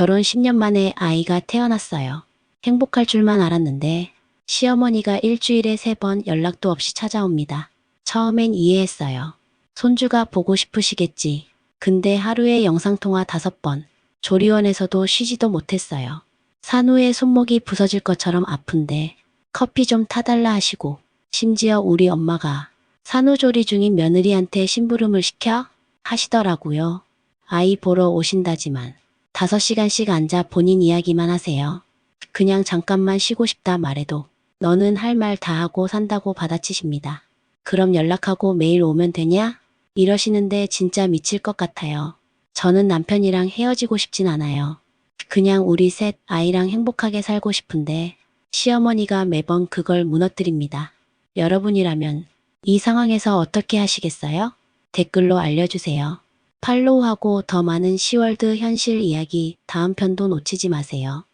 결혼 10년 만에 아이가 태어났어요. 행복할 줄만 알았는데 시어머니가 일주일에 세 번 연락도 없이 찾아옵니다. 처음엔 이해했어요. 손주가 보고 싶으시겠지. 근데 하루에 영상통화 다섯 번. 조리원에서도 쉬지도 못했어요. 산후에 손목이 부서질 것처럼 아픈데 커피 좀 타달라 하시고 심지어 우리 엄마가 산후조리 중인 며느리한테 심부름을 시켜 하시더라고요. 아이 보러 오신다지만 5시간씩 앉아 본인 이야기만 하세요. 그냥 잠깐만 쉬고 싶다 말해도 너는 할 말 다 하고 산다고 받아치십니다. 그럼 연락하고 매일 오면 되냐? 이러시는데 진짜 미칠 것 같아요. 저는 남편이랑 헤어지고 싶진 않아요. 그냥 우리 셋 아이랑 행복하게 살고 싶은데 시어머니가 매번 그걸 무너뜨립니다. 여러분이라면 이 상황에서 어떻게 하시겠어요? 댓글로 알려주세요. 팔로우하고 더 많은 시월드 현실 이야기 다음 편도 놓치지 마세요.